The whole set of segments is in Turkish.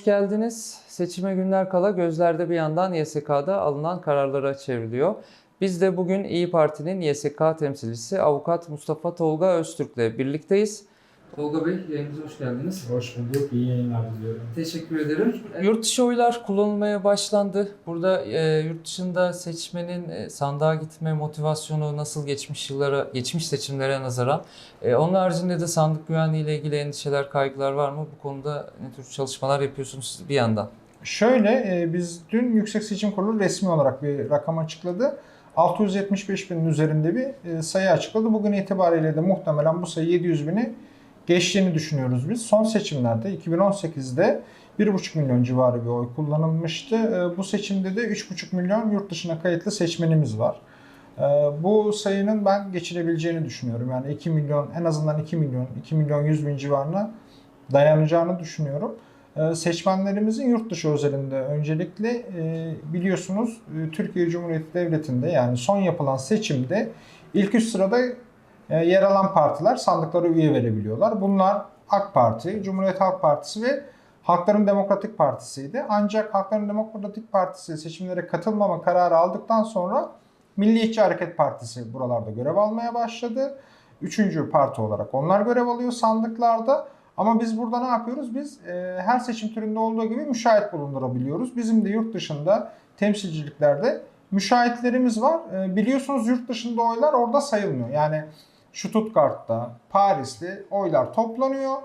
TM4'e hoş geldiniz. Seçime günler kala gözlerde bir yandan YSK'da alınan kararlara çevriliyor. Biz de bugün İyi Parti'nin YSK temsilcisi avukat Mustafa Tolga Öztürk'le birlikteyiz. Tolga Bey, yayınımıza hoş geldiniz. Hoş bulduk. İyi yayınlar diliyorum. Teşekkür ederim. Yurt dışı oylar kullanılmaya başlandı. Burada e, yurt dışında seçmenin e, sandığa gitme motivasyonu nasıl geçmiş yıllara, geçmiş seçimlere nazaran? E, onun haricinde de sandık güvenliği ile ilgili endişeler, kaygılar var mı? Bu konuda ne tür çalışmalar yapıyorsunuz siz bir yandan? Şöyle e, biz dün Yüksek Seçim Kurulu resmi olarak bir rakam açıkladı. 675 binin üzerinde bir e, sayı açıkladı. Bugün itibariyle de muhtemelen bu sayı 700 bini geçtiğini düşünüyoruz biz. Son seçimlerde 2018'de 1,5 milyon civarı bir oy kullanılmıştı. E, Bu seçimde de 3,5 milyon yurt dışına kayıtlı seçmenimiz var. E, Bu sayının ben geçilebileceğini düşünüyorum. Yani 2 milyon en azından 2 milyon 2 milyon 100 bin civarına dayanacağını düşünüyorum. Ee, Seçmenlerimizin yurt dışı özelinde öncelikle e, biliyorsunuz e, Türkiye Cumhuriyeti Devleti'nde yani son yapılan seçimde ilk üst sırada yer alan partiler sandıklara üye verebiliyorlar. Bunlar AK Parti, Cumhuriyet Halk Partisi ve Halkların Demokratik Partisi'ydi. Ancak Halkların Demokratik Partisi seçimlere katılmama kararı aldıktan sonra Milliyetçi Hareket Partisi buralarda görev almaya başladı. Üçüncü parti olarak onlar görev alıyor sandıklarda. Ama biz burada ne yapıyoruz? Biz e, her seçim türünde olduğu gibi müşahit bulundurabiliyoruz. Bizim de yurt dışında temsilciliklerde müşahitlerimiz var. E, biliyorsunuz yurt dışında oylar orada sayılmıyor. Yani Stuttgart'ta, Paris'te oylar toplanıyor.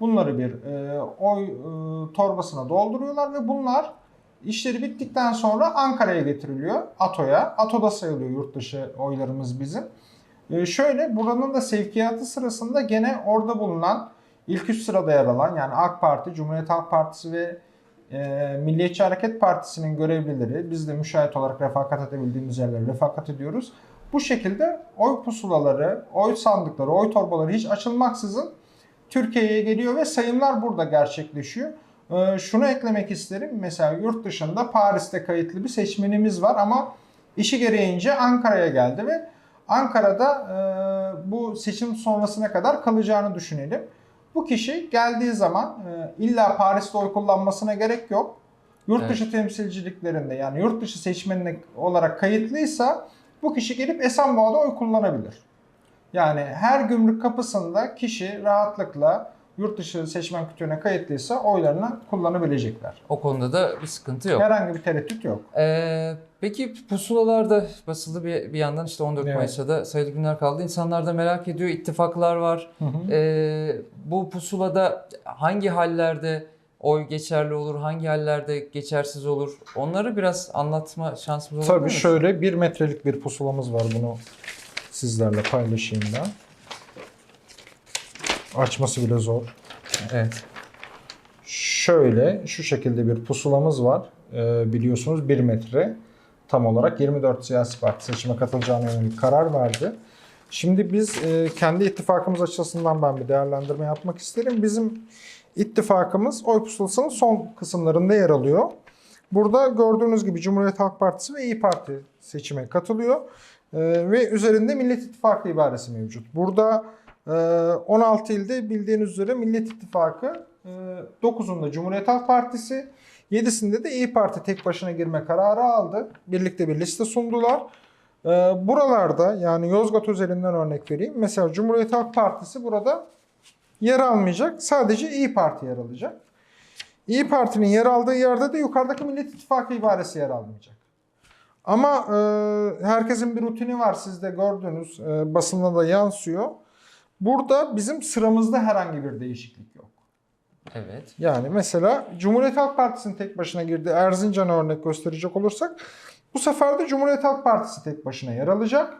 Bunları bir e, oy e, torbasına dolduruyorlar ve bunlar işleri bittikten sonra Ankara'ya getiriliyor. ATO'ya. ATO'da sayılıyor yurt dışı oylarımız bizim. E, şöyle buranın da sevkiyatı sırasında gene orada bulunan ilk üst sırada yer alan yani AK Parti, Cumhuriyet Halk Partisi ve e, Milliyetçi Hareket Partisi'nin görevlileri biz de müşahit olarak refakat edebildiğimiz yerlere refakat ediyoruz. Bu şekilde oy pusulaları, oy sandıkları, oy torbaları hiç açılmaksızın Türkiye'ye geliyor ve sayımlar burada gerçekleşiyor. E, şunu eklemek isterim. Mesela yurt dışında Paris'te kayıtlı bir seçmenimiz var ama işi gereğince Ankara'ya geldi ve Ankara'da e, bu seçim sonrasına kadar kalacağını düşünelim. Bu kişi geldiği zaman e, illa Paris'te oy kullanmasına gerek yok. Yurt Evet. dışı temsilciliklerinde yani yurt dışı seçmeni olarak kayıtlıysa bu kişi gelip Esenboğa'da oy kullanabilir. Yani her gümrük kapısında kişi rahatlıkla yurt dışı seçmen kütüğüne kayıtlıysa oylarını kullanabilecekler. O konuda da bir sıkıntı yok. Herhangi bir tereddüt yok. Ee, peki pusulalarda basılı bir, bir yandan işte 14 Evet. Mayıs'ta da sayılı günler kaldı. İnsanlar da merak ediyor. ittifaklar var. Hı hı. Ee, bu pusulada hangi hallerde oy geçerli olur, hangi hallerde geçersiz olur? Onları biraz anlatma şansımız olur mu? Tabii şöyle bir metrelik bir pusulamız var. Bunu sizlerle paylaşayım ben. Açması bile zor. Evet. Şöyle şu şekilde bir pusulamız var. Ee, biliyorsunuz 1 metre tam olarak 24 siyasi parti seçime katılacağına yönelik karar verdi. Şimdi biz e, kendi ittifakımız açısından ben bir değerlendirme yapmak isterim. Bizim ittifakımız oy pusulasının son kısımlarında yer alıyor. Burada gördüğünüz gibi Cumhuriyet Halk Partisi ve İyi Parti seçime katılıyor. Ee, ve üzerinde Millet İttifakı ibaresi mevcut. Burada e, 16 ilde bildiğiniz üzere Millet İttifakı, e, 9'unda Cumhuriyet Halk Partisi, 7'sinde de İyi Parti tek başına girme kararı aldı. Birlikte bir liste sundular. Ee, buralarda yani Yozgat özelinden örnek vereyim. Mesela Cumhuriyet Halk Partisi burada yer almayacak. Sadece İyi Parti yer alacak. İyi Parti'nin yer aldığı yerde de yukarıdaki Millet İttifakı ibaresi yer almayacak. Ama e, herkesin bir rutini var. Siz de gördünüz. E, basında da yansıyor. Burada bizim sıramızda herhangi bir değişiklik yok. Evet. Yani mesela Cumhuriyet Halk Partisi'nin tek başına girdiği Erzincan'a örnek gösterecek olursak bu sefer de Cumhuriyet Halk Partisi tek başına yer alacak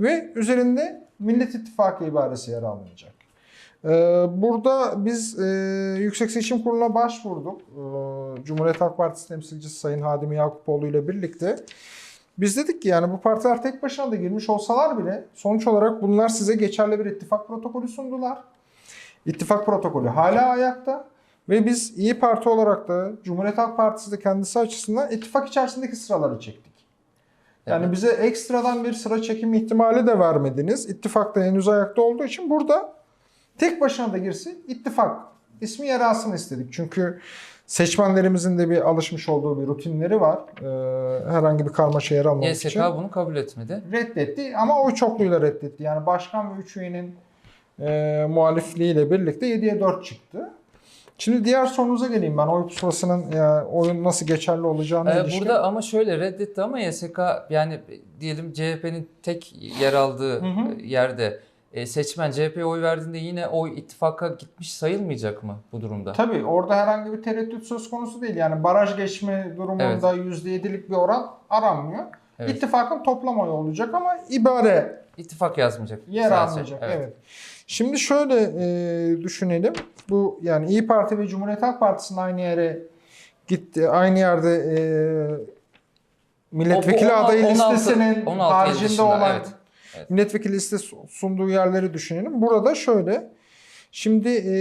ve üzerinde Millet İttifakı ibaresi yer almayacak. Ee, burada biz e, Yüksek Seçim Kurulu'na başvurduk. Ee, Cumhuriyet Halk Partisi temsilcisi Sayın Hadimi Yakupoğlu ile birlikte. Biz dedik ki yani bu partiler tek başına da girmiş olsalar bile sonuç olarak bunlar size geçerli bir ittifak protokolü sundular. İttifak protokolü hala ayakta ve biz İyi Parti olarak da Cumhuriyet Halk Partisi de kendisi açısından ittifak içerisindeki sıraları çektik. Yani Evet. bize ekstradan bir sıra çekim ihtimali de vermediniz. İttifak da henüz ayakta olduğu için burada tek başına da girsin ittifak ismi yer alsın istedik. Çünkü seçmenlerimizin de bir alışmış olduğu bir rutinleri var. Ee, herhangi bir karmaşa yer almamak YSK için. bunu kabul etmedi. Reddetti ama oy çokluğuyla reddetti. Yani başkan ve 3 üyenin e, muhalifliğiyle birlikte 7'ye 4 çıktı. Şimdi diğer sorunuza geleyim ben. Oy pusulasının ya, oyun nasıl geçerli olacağını Ee, ilişkin. burada ama şöyle reddetti ama YSK yani diyelim CHP'nin tek yer aldığı Hı hı. yerde e, seçmen CHP'ye oy verdiğinde yine oy ittifaka gitmiş sayılmayacak mı bu durumda? Tabii orada herhangi bir tereddüt söz konusu değil. Yani baraj geçme durumunda %7'lik bir oran aranmıyor. Evet. İttifakın toplam oyu olacak ama ibare İttifak yazmayacak. yer sadece. almayacak. Evet. Şimdi şöyle e, düşünelim. Bu yani İyi Parti ve Cumhuriyet Halk Partisi'nin aynı yere gitti. Aynı yerde e, milletvekili O- on- adayı 16 listesinin 16 il haricinde dışında, olan evet. Evet. milletvekili listesi sunduğu yerleri düşünelim. Burada şöyle. Şimdi e,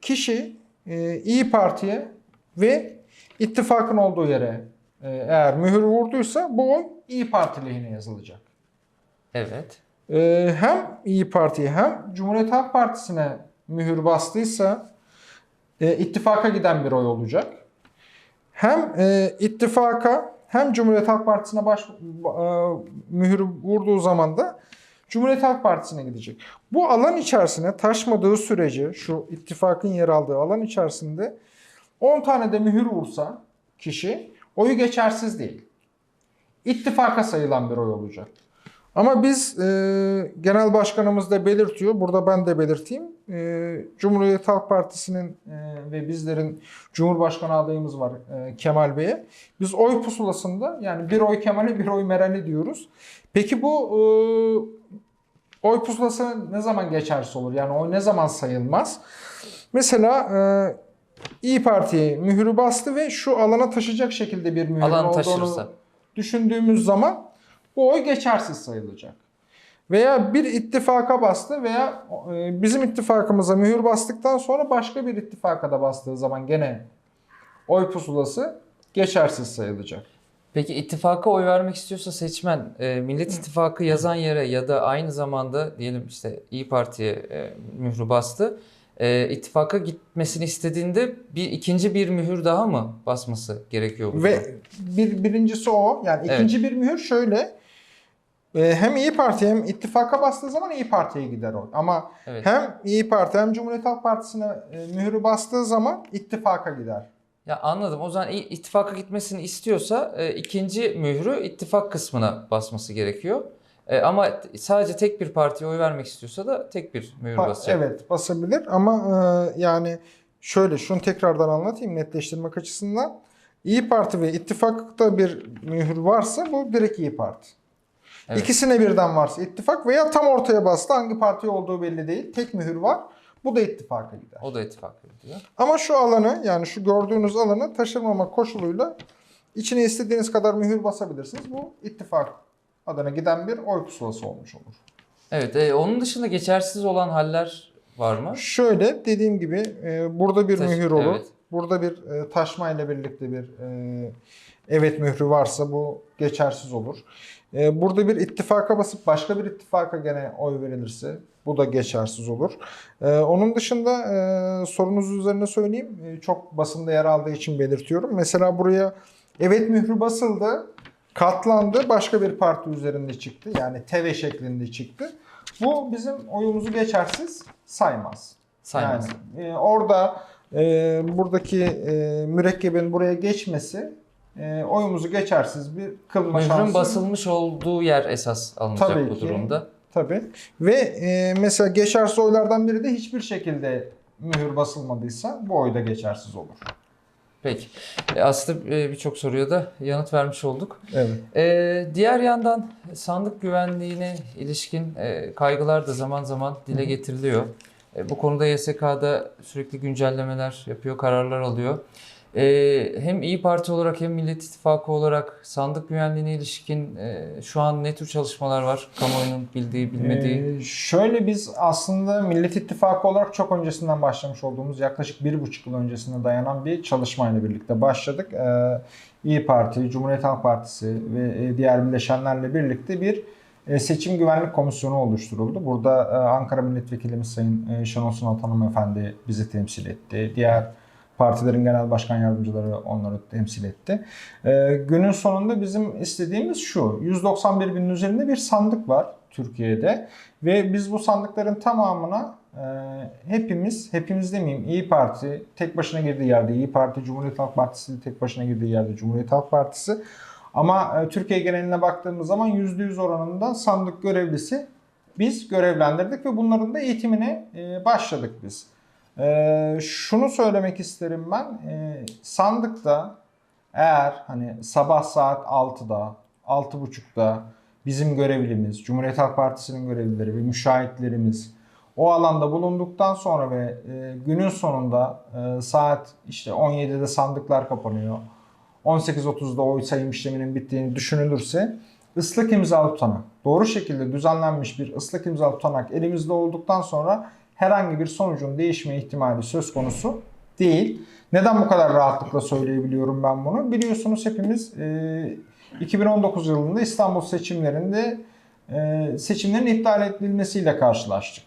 kişi e, İyi Parti'ye ve ittifakın olduğu yere e, eğer mühür vurduysa bu oy İyi Parti lehine yazılacak. Evet. Ee, hem İyi Parti'ye hem Cumhuriyet Halk Partisi'ne mühür bastıysa e, ittifaka giden bir oy olacak. Hem e, ittifaka hem Cumhuriyet Halk Partisi'ne baş, e, mühür vurduğu zaman da Cumhuriyet Halk Partisi'ne gidecek. Bu alan içerisine taşmadığı sürece şu ittifakın yer aldığı alan içerisinde 10 tane de mühür vursa kişi oyu geçersiz değil. İttifaka sayılan bir oy olacak. Ama biz e, genel başkanımız da belirtiyor. Burada ben de belirteyim. E, Cumhuriyet Halk Partisi'nin e, ve bizlerin Cumhurbaşkanı adayımız var e, Kemal Bey'e. Biz oy pusulasında yani bir oy Kemal'e bir oy Meral'e diyoruz. Peki bu e, oy pusulası ne zaman geçersiz olur? Yani oy ne zaman sayılmaz? Mesela e, İyi Parti'ye mühürü bastı ve şu alana taşıyacak şekilde bir mühür Alan olduğunu taşırsa. düşündüğümüz zaman bu oy geçersiz sayılacak. Veya bir ittifaka bastı veya e, bizim ittifakımıza mühür bastıktan sonra başka bir ittifaka da bastığı zaman gene oy pusulası geçersiz sayılacak. Peki ittifaka oy vermek istiyorsa seçmen e, Millet İttifakı yazan yere ya da aynı zamanda diyelim işte İyi Parti'ye e, mührü bastı. E, ittifaka gitmesini istediğinde bir ikinci bir mühür daha mı basması gerekiyor burada? Ve bir birincisi o. Yani Evet. ikinci bir mühür şöyle. E, Hem İyi Parti hem ittifaka bastığı zaman İyi Parti'ye gider oy. Ama Evet. hem İyi Parti hem Cumhuriyet Halk Partisi'ne e, mühürü bastığı zaman ittifaka gider. Ya anladım. O zaman ittifaka gitmesini istiyorsa e, ikinci mührü ittifak kısmına basması gerekiyor. E, ama sadece tek bir partiye oy vermek istiyorsa da tek bir mühür Pa- basacak. Evet basabilir ama e, yani şöyle şunu tekrardan anlatayım netleştirmek açısından. İyi Parti ve ittifakta bir mühür varsa bu direkt İyi Parti. Evet. İkisine birden varsa ittifak veya tam ortaya bastı hangi parti olduğu belli değil. Tek mühür var. Bu da ittifaka gider. O da ittifak diyor. Ama şu alanı yani şu gördüğünüz alanı taşırmamak koşuluyla içine istediğiniz kadar mühür basabilirsiniz. Bu ittifak adına giden bir oy pusulası olmuş olur. Evet. e, onun dışında geçersiz olan haller var mı? Şöyle dediğim gibi e, burada bir Taş- mühür olur. evet. Burada bir e, taşma ile birlikte bir e, evet mührü varsa bu geçersiz olur. E, burada bir ittifaka basıp başka bir ittifaka gene oy verilirse bu da geçersiz olur. E, onun dışında e, sorunuz üzerine söyleyeyim. E, çok basında yer aldığı için belirtiyorum. Mesela buraya evet mührü basıldı. Katlandı. Başka bir parti üzerinde çıktı. Yani TV şeklinde çıktı. Bu bizim oyumuzu geçersiz saymaz. Saymaz. Yani, e, orada e, buradaki mürekkebin buraya geçmesi e, oyumuzu geçersiz bir kılma Mührün şansı. basılmış olduğu yer esas alınacak Tabii bu ki. durumda. Tabii. Ve e, mesela geçersiz oylardan biri de hiçbir şekilde mühür basılmadıysa bu oy da geçersiz olur. Peki. E, aslında e, birçok soruya da yanıt vermiş olduk. Evet. E, diğer yandan sandık güvenliğine ilişkin e, kaygılar da zaman zaman dile getiriliyor. E, bu konuda YSK'da sürekli güncellemeler yapıyor, kararlar alıyor. E, hem İyi Parti olarak hem Millet İttifakı olarak sandık güvenliğine ilişkin e, şu an ne tür çalışmalar var? Kamuoyunun bildiği, bilmediği. Ee, şöyle biz aslında Millet İttifakı olarak çok öncesinden başlamış olduğumuz yaklaşık bir buçuk yıl öncesine dayanan bir çalışmayla birlikte başladık. Ee, İyi Parti, Cumhuriyet Halk Partisi ve e, diğer bileşenlerle birlikte bir e, seçim güvenlik komisyonu oluşturuldu. Burada e, Ankara Milletvekilimiz Sayın Şenol Sunal Hanımefendi bizi temsil etti. Diğer partilerin genel başkan yardımcıları onları temsil etti. E, günün sonunda bizim istediğimiz şu. 191 binin üzerinde bir sandık var Türkiye'de ve biz bu sandıkların tamamına e, hepimiz, hepimiz demeyeyim İyi Parti tek başına girdiği yerde İyi Parti, Cumhuriyet Halk Partisi tek başına girdiği yerde Cumhuriyet Halk Partisi ama e, Türkiye geneline baktığımız zaman %100 oranında sandık görevlisi biz görevlendirdik ve bunların da eğitimine e, başladık biz. E, şunu söylemek isterim ben. E, sandıkta eğer hani sabah saat 6'da, 6.30'da bizim görevlimiz, Cumhuriyet Halk Partisi'nin görevlileri ve müşahitlerimiz o alanda bulunduktan sonra ve e, günün sonunda e, saat işte 17'de sandıklar kapanıyor. 18.30'da oy sayım işleminin bittiğini düşünülürse ıslak imzalı tutanak, doğru şekilde düzenlenmiş bir ıslak imzalı tutanak elimizde olduktan sonra herhangi bir sonucun değişme ihtimali söz konusu değil. Neden bu kadar rahatlıkla söyleyebiliyorum ben bunu? Biliyorsunuz hepimiz e, 2019 yılında İstanbul seçimlerinde e, seçimlerin iptal edilmesiyle karşılaştık.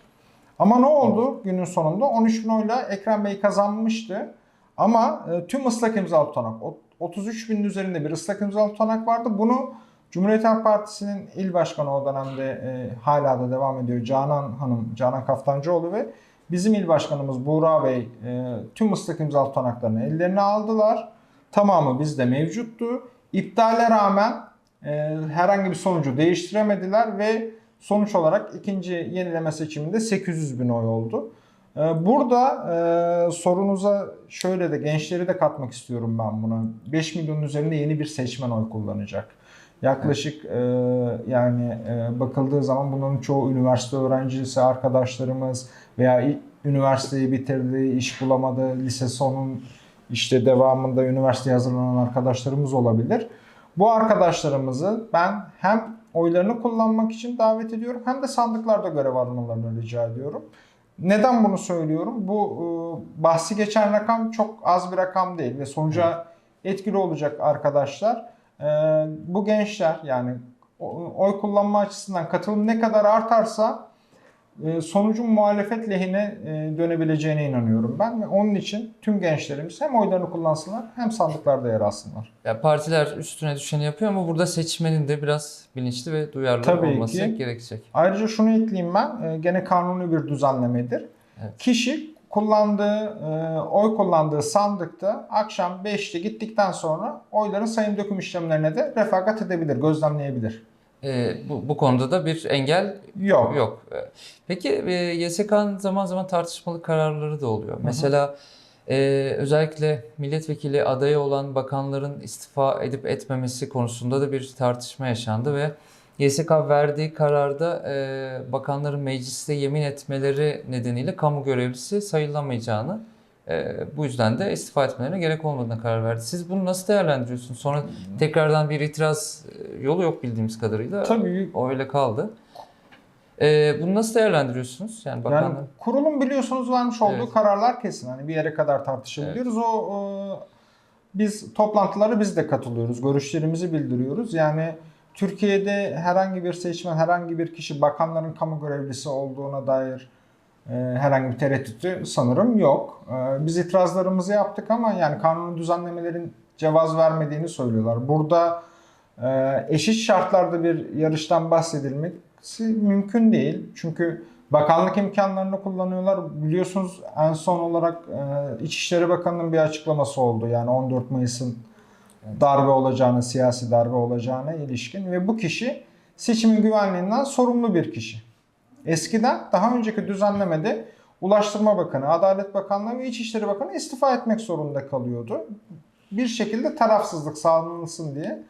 Ama ne oldu günün sonunda? 13 bin oyla Ekrem Bey kazanmıştı. Ama e, tüm ıslak imzalı tutanak, o- 33 binin üzerinde bir ıslak imzalı tutanak vardı. Bunu Cumhuriyet Halk Partisi'nin il başkanı o dönemde e, hala da devam ediyor Canan Hanım, Canan Kaftancıoğlu ve bizim il başkanımız Buğra Bey e, tüm ıslak imzalı tutanaklarını ellerine aldılar. Tamamı bizde mevcuttu. İptale rağmen e, herhangi bir sonucu değiştiremediler ve sonuç olarak ikinci yenileme seçiminde 800 bin oy oldu. Ee, Burada e, sorunuza şöyle de gençleri de katmak istiyorum ben buna. 5 milyonun üzerinde yeni bir seçmen oy kullanacak. Yaklaşık e, yani e, bakıldığı zaman bunların çoğu üniversite öğrencisi arkadaşlarımız veya üniversiteyi bitirdi, iş bulamadı, lise sonun işte devamında üniversiteye hazırlanan arkadaşlarımız olabilir. Bu arkadaşlarımızı ben hem oylarını kullanmak için davet ediyorum hem de sandıklarda görev almalarını rica ediyorum. Neden bunu söylüyorum? Bu e, bahsi geçen rakam çok az bir rakam değil ve sonuca etkili olacak arkadaşlar. E, bu gençler yani oy kullanma açısından katılım ne kadar artarsa sonucun muhalefet lehine e, dönebileceğine inanıyorum ben ve onun için tüm gençlerimiz hem oylarını kullansınlar hem sandıklarda yer alsınlar. Ya partiler üstüne düşeni yapıyor ama burada seçmenin de biraz bilinçli ve duyarlı Tabii olması ki. gerekecek. Ayrıca şunu ekleyeyim ben. e, Gene kanuni bir düzenlemedir. Evet. Kişi kullandığı, e, oy kullandığı sandıkta akşam 5'te gittikten sonra oyların sayım döküm işlemlerine de refakat edebilir, gözlemleyebilir. Ee, bu, bu konuda da bir engel Yok. yok. Ee, Peki e, YSK'nın zaman zaman tartışmalı kararları da oluyor. Mesela e, özellikle milletvekili adayı olan bakanların istifa edip etmemesi konusunda da bir tartışma yaşandı ve YSK verdiği kararda e, bakanların mecliste yemin etmeleri nedeniyle kamu görevlisi sayılamayacağını e, bu yüzden de istifa etmelerine gerek olmadığına karar verdi. Siz bunu nasıl değerlendiriyorsunuz? Sonra tekrardan bir itiraz e, yolu yok bildiğimiz kadarıyla. Tabii O öyle kaldı. E, bunu nasıl değerlendiriyorsunuz? Yani yani bakanlar. kurulun biliyorsunuz vermiş olduğu Evet. kararlar kesin. Hani bir yere kadar tartışabiliyoruz. O, o biz toplantılara biz de katılıyoruz. Görüşlerimizi bildiriyoruz. Yani Türkiye'de herhangi bir seçmen, herhangi bir kişi bakanların kamu görevlisi olduğuna dair e, herhangi bir tereddütü sanırım yok. E, biz itirazlarımızı yaptık ama yani kanuni düzenlemelerin cevaz vermediğini söylüyorlar. Burada e, eşit şartlarda bir yarıştan bahsedilmesi mümkün değil. Çünkü bakanlık imkanlarını kullanıyorlar. Biliyorsunuz en son olarak e, İçişleri Bakanı'nın bir açıklaması oldu. Yani 14 Mayıs'ın darbe olacağını, siyasi darbe olacağına ilişkin ve bu kişi seçimin güvenliğinden sorumlu bir kişi. Eskiden daha önceki düzenlemede Ulaştırma Bakanı, Adalet Bakanlığı ve İçişleri Bakanı istifa etmek zorunda kalıyordu. Bir şekilde tarafsızlık sağlanılsın diye.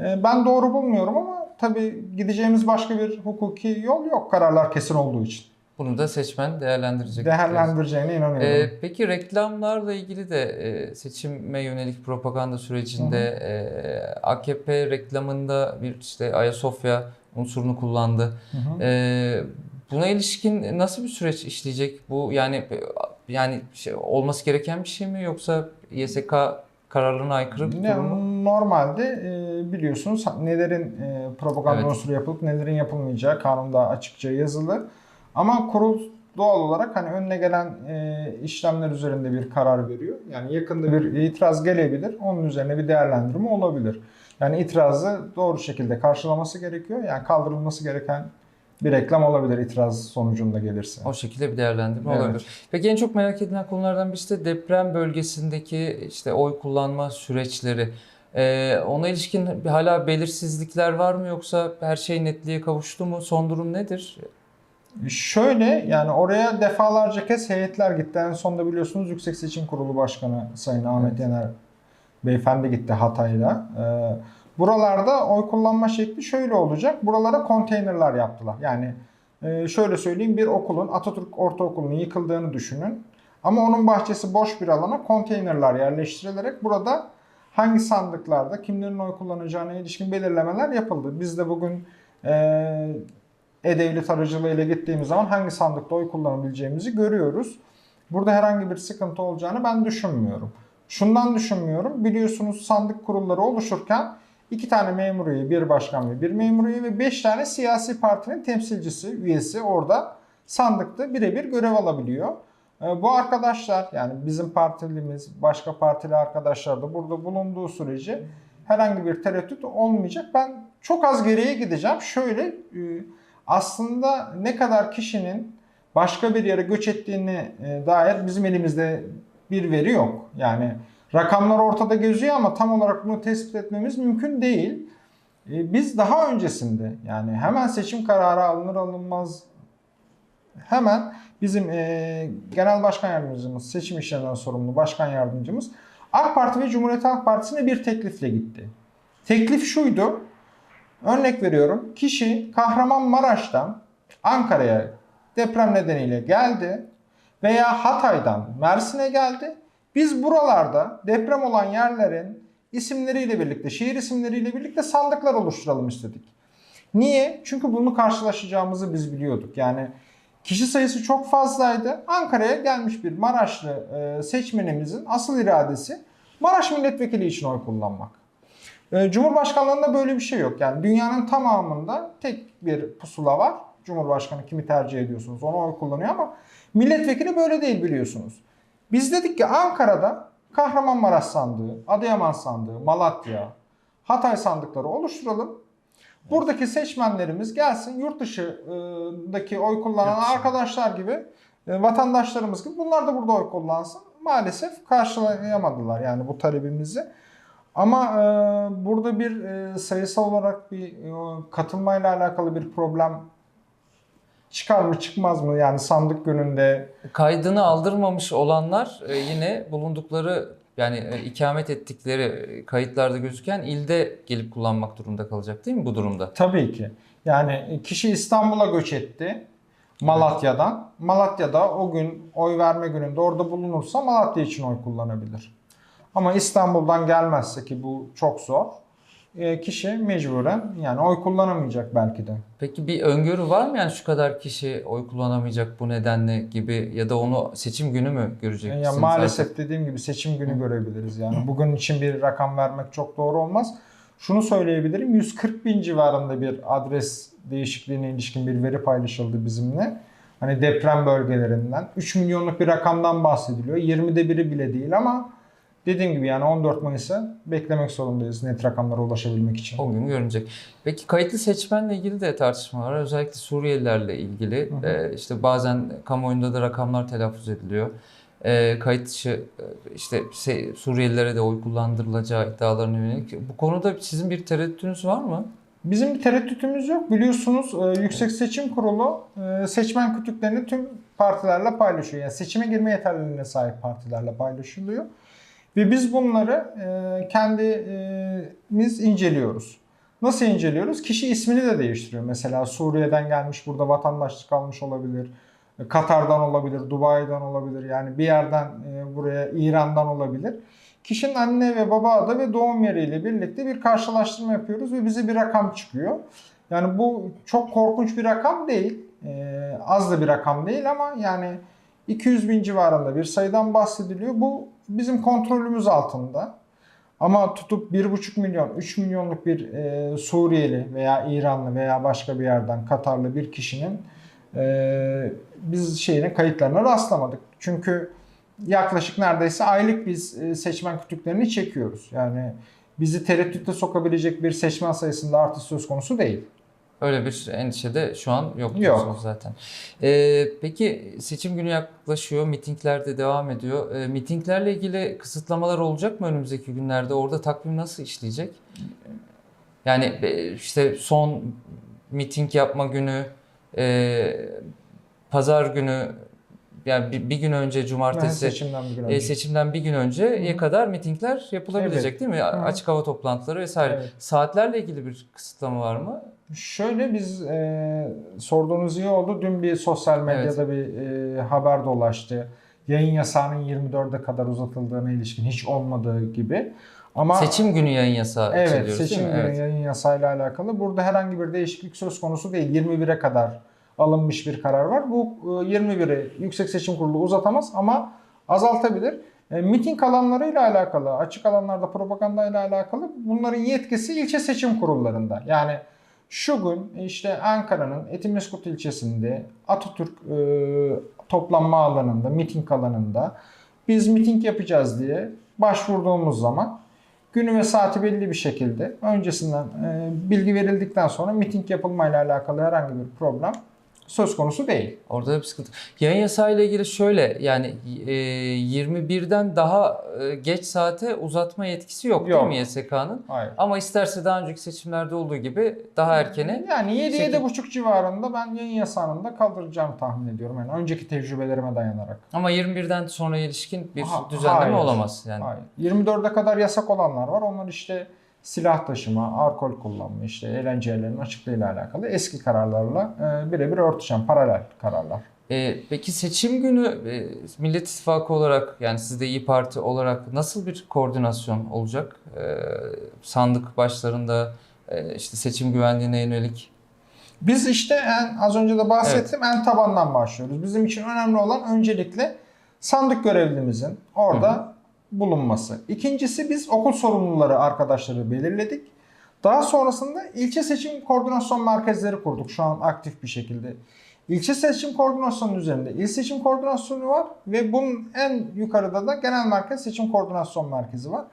Ee, Ben doğru bulmuyorum ama tabii gideceğimiz başka bir hukuki yol yok kararlar kesin olduğu için. Bunu da seçmen değerlendirecek. Değerlendireceğine inanıyorum. Ee, peki reklamlarla ilgili de e, seçime yönelik propaganda sürecinde e, AKP reklamında bir işte Ayasofya unsurunu kullandı. Hı hı. Ee, buna ilişkin nasıl bir süreç işleyecek? Bu yani yani şey, olması gereken bir şey mi yoksa YSK kararlarına aykırı bir durum mu? Normalde e, biliyorsunuz nelerin e, propaganda Evet. unsuru yapılıp nelerin yapılmayacağı kanunda açıkça yazılı. Ama kurul doğal olarak hani önüne gelen e, işlemler üzerinde bir karar veriyor. Yani yakında bir itiraz gelebilir. Onun üzerine bir değerlendirme olabilir. Yani itirazı doğru şekilde karşılaması gerekiyor. Yani kaldırılması gereken bir reklam olabilir itiraz sonucunda gelirse. O şekilde bir değerlendirme Evet. olabilir. Peki en çok merak edilen konulardan birisi de deprem bölgesindeki işte oy kullanma süreçleri. Ee, ona ilişkin hala belirsizlikler var mı yoksa her şey netliğe kavuştu mu? Son durum nedir? Şöyle yani oraya defalarca kez heyetler gitti. En sonunda biliyorsunuz Yüksek Seçim Kurulu Başkanı Sayın Ahmet Yener Beyefendi gitti Hatay'da. Ee, buralarda oy kullanma şekli şöyle olacak. Buralara konteynerler yaptılar. Yani e, şöyle söyleyeyim bir okulun Atatürk Ortaokulu'nun yıkıldığını düşünün. Ama onun bahçesi boş bir alana konteynerler yerleştirilerek burada hangi sandıklarda kimlerin oy kullanacağına ilişkin belirlemeler yapıldı. Biz de bugün e, e-Devlet aracılığıyla gittiğimiz zaman hangi sandıkta oy kullanabileceğimizi görüyoruz. Burada herhangi bir sıkıntı olacağını ben düşünmüyorum. Şundan düşünmüyorum. Biliyorsunuz sandık kurulları oluşurken iki tane memur üye, bir başkan ve bir memur üye ve beş tane siyasi partinin temsilcisi, üyesi orada sandıkta birebir görev alabiliyor. Ee, Bu arkadaşlar yani bizim partilimiz, başka partili arkadaşlar da burada bulunduğu sürece herhangi bir tereddüt olmayacak. Ben çok az geriye gideceğim. Şöyle e, aslında ne kadar kişinin başka bir yere göç ettiğini e, dair bizim elimizde bir veri yok. Yani rakamlar ortada gözüyor ama tam olarak bunu tespit etmemiz mümkün değil. E, Biz daha öncesinde yani hemen seçim kararı alınır alınmaz hemen bizim e, genel başkan yardımcımız, seçim işlerinden sorumlu başkan yardımcımız AK Parti ve Cumhuriyet Halk Partisi'ne bir teklifle gitti. Teklif şuydu. Örnek veriyorum. Kişi Kahramanmaraş'tan Ankara'ya deprem nedeniyle geldi veya Hatay'dan Mersin'e geldi. Biz buralarda deprem olan yerlerin isimleriyle birlikte, şehir isimleriyle birlikte sandıklar oluşturalım istedik. Niye? Çünkü bunu karşılaşacağımızı biz biliyorduk. Yani kişi sayısı çok fazlaydı. Ankara'ya gelmiş bir Maraşlı e, seçmenimizin asıl iradesi Maraş milletvekili için oy kullanmak. E, Cumhurbaşkanlığında böyle bir şey yok. Yani dünyanın tamamında tek bir pusula var. Cumhurbaşkanı kimi tercih ediyorsunuz ona oy kullanıyor ama milletvekili böyle değil biliyorsunuz. Biz dedik ki Ankara'da Kahramanmaraş sandığı, Adıyaman sandığı, Malatya, Hatay sandıkları oluşturalım. Buradaki seçmenlerimiz gelsin yurt dışındaki oy kullanan dışı. arkadaşlar gibi, e, vatandaşlarımız gibi bunlar da burada oy kullansın. Maalesef karşılayamadılar yani bu talebimizi. Ama e, burada bir e, sayısal olarak bir e, katılmayla alakalı bir problem çıkar mı çıkmaz mı? Yani sandık gününde Kaydını aldırmamış olanlar e, yine bulundukları yani e, ikamet ettikleri e, kayıtlarda gözüken ilde gelip kullanmak durumunda kalacak değil mi bu durumda? Tabii ki. Yani kişi İstanbul'a göç etti. Malatya'dan. Malatya'da o gün oy verme gününde orada bulunursa Malatya için oy kullanabilir. Ama İstanbul'dan gelmezse ki bu çok zor. E, Kişi mecburen yani oy kullanamayacak belki de. Peki bir öngörü var mı yani şu kadar kişi oy kullanamayacak bu nedenle gibi ya da onu seçim günü mü göreceksiniz? Yani maalesef dediğim gibi seçim günü görebiliriz. Yani bugün için bir rakam vermek çok doğru olmaz. Şunu söyleyebilirim. 140 bin civarında bir adres değişikliğine ilişkin bir veri paylaşıldı bizimle. Hani deprem bölgelerinden. 3 milyonluk bir rakamdan bahsediliyor. 20'de biri bile değil ama dediğim gibi yani 14 Mayıs'a beklemek zorundayız net rakamlara ulaşabilmek için. O gün görünecek. Peki kayıtlı seçmenle ilgili de tartışma var. Özellikle Suriyelilerle ilgili. Hı hı. Ee, işte bazen kamuoyunda da rakamlar telaffuz ediliyor. Ee, kayıt dışı e, işte se- Suriyelilere de oy kullandırılacağı iddialarına yönelik. Bu konuda sizin bir tereddütünüz var mı? Bizim bir tereddütümüz yok. Biliyorsunuz e, Yüksek Seçim Kurulu e, seçmen kütüklerini tüm partilerle paylaşıyor. Yani seçime girme yeterliliğine sahip partilerle paylaşılıyor. Ve biz bunları e, kendimiz inceliyoruz. Nasıl inceliyoruz? Kişi ismini de değiştiriyor. Mesela Suriye'den gelmiş burada vatandaşlık almış olabilir. Katar'dan olabilir, Dubai'den olabilir. Yani bir yerden e, buraya İran'dan olabilir. Kişinin anne ve baba adı ve doğum yeriyle birlikte bir karşılaştırma yapıyoruz ve bize bir rakam çıkıyor. Yani bu çok korkunç bir rakam değil. Ee, az da bir rakam değil ama yani 200 bin civarında bir sayıdan bahsediliyor. Bu bizim kontrolümüz altında. Ama tutup 1,5 milyon, 3 milyonluk bir e, Suriyeli veya İranlı veya başka bir yerden Katarlı bir kişinin e, biz şeyine kayıtlarına rastlamadık. Çünkü yaklaşık neredeyse aylık biz e, seçmen kütüklerini çekiyoruz. Yani bizi tereddütte sokabilecek bir seçmen sayısında artış söz konusu değil. Öyle bir endişe de şu an yok Yok. zaten. Ee, peki seçim günü yaklaşıyor, mitingler de devam ediyor. Ee, mitinglerle ilgili kısıtlamalar olacak mı önümüzdeki günlerde? Orada takvim nasıl işleyecek? Yani e, işte son miting yapma günü, e, pazar günü, yani bir, bir gün önce Yani cumartesi seçimden bir gün e, önce. seçimden bir gün önceye kadar mitingler yapılabilecek Evet. değil mi? Hı. Açık hava toplantıları vesaire. Evet. Saatlerle ilgili bir kısıtlama var mı? Şöyle biz e, sorduğunuz iyi oldu. Dün bir sosyal medyada bir e, haber dolaştı. Yayın yasağının 24'e kadar uzatıldığına ilişkin hiç olmadığı gibi. Ama Seçim günü yayın yasağı evet seçim günü Evet. yayın yasağıyla alakalı. Burada herhangi bir değişiklik söz konusu değil. 21'e kadar alınmış bir karar var. Bu e, 21'i Yüksek Seçim Kurulu uzatamaz ama azaltabilir. E, miting alanlarıyla alakalı, açık alanlarda propagandayla alakalı bunların yetkisi ilçe seçim kurullarında. Yani şu gün işte Ankara'nın Etimeskut ilçesinde Atatürk e, toplanma alanında, miting alanında biz miting yapacağız diye başvurduğumuz zaman günü ve saati belli bir şekilde öncesinden e, bilgi verildikten sonra miting yapılmayla alakalı herhangi bir problem söz konusu değil. Orada da bir sıkıntı. Yayın yasağı ile ilgili şöyle yani e, 21'den daha e, geç saate uzatma yetkisi yok, Yok. değil mi YSK'nın? Hayır. Ama isterse daha önceki seçimlerde olduğu gibi daha erkene Yani Sekiz- 7-7,5 civarında ben yayın yasağının da kaldıracağını tahmin ediyorum. Yani önceki tecrübelerime dayanarak. ama 21'den sonra ilişkin bir Ha- düzenleme hayır. olamaz yani. Hayır. 24'e kadar yasak olanlar var. Onlar işte silah taşıma, alkol kullanma, işte eğlence yerlerinin açıklığıyla alakalı eski kararlarla e, birebir örtüşen paralel kararlar. E, peki seçim günü e, Millet İttifakı olarak yani siz de İyi Parti olarak nasıl bir koordinasyon olacak? E, sandık başlarında e, işte seçim güvenliğine yönelik Biz işte en, az önce de bahsettim en tabandan başlıyoruz. Bizim için önemli olan öncelikle sandık görevlimizin orada bulunması. İkincisi biz okul sorumluları arkadaşları belirledik. Daha sonrasında ilçe seçim koordinasyon merkezleri kurduk şu an aktif bir şekilde. İlçe seçim koordinasyonu üzerinde il seçim koordinasyonu var ve bunun en yukarıda da genel merkez seçim koordinasyon merkezi var.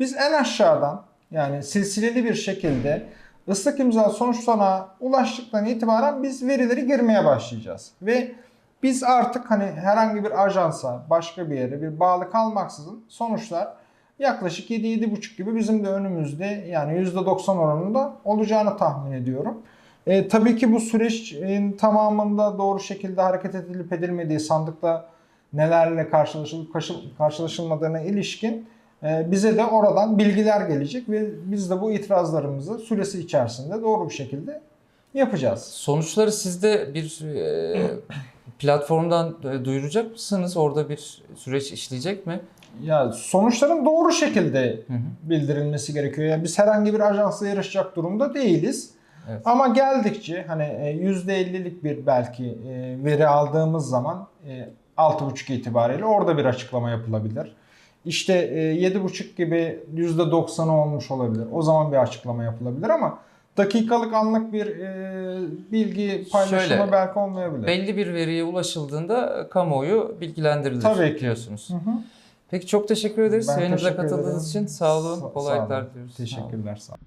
Biz en aşağıdan yani silsileli bir şekilde ıslak imza sonuçlarına ulaştıktan itibaren biz verileri girmeye başlayacağız. Ve biz artık hani herhangi bir ajansa, başka bir yere bir bağlı kalmaksızın sonuçlar yaklaşık 7-7,5 gibi bizim de önümüzde yani %90 oranında olacağını tahmin ediyorum. E, tabii ki bu sürecin tamamında doğru şekilde hareket edilip edilmediği sandıkla nelerle karşılaşılıp karşı- karşılaşılmadığına ilişkin e, bize de oradan bilgiler gelecek ve biz de bu itirazlarımızı süresi içerisinde doğru bir şekilde yapacağız. Sonuçları siz de bir e, platformdan e, duyuracak mısınız? Orada bir süreç işleyecek mi? Ya sonuçların doğru şekilde Hı hı. bildirilmesi gerekiyor. Yani biz herhangi bir ajansla yarışacak durumda değiliz. Evet. Ama geldikçe hani e, %50'lik bir belki e, veri aldığımız zaman e, 6.5 itibariyle orada bir açıklama yapılabilir. İşte e, 7.5 gibi %90'ı olmuş olabilir. O zaman bir açıklama yapılabilir ama dakikalık anlık bir e, bilgi paylaşımı Şöyle, belki olmayabilir. Belli bir veriye ulaşıldığında e, kamuoyu bilgilendirilir Tabii ki. diyorsunuz. Hı hı. Peki çok teşekkür ederiz. Ben Yayınımıza teşekkür katıldığınız ederim. için sağ olun. Sa- sağ Kolaylıklar olun. olun. Teşekkürler. Sağ olun.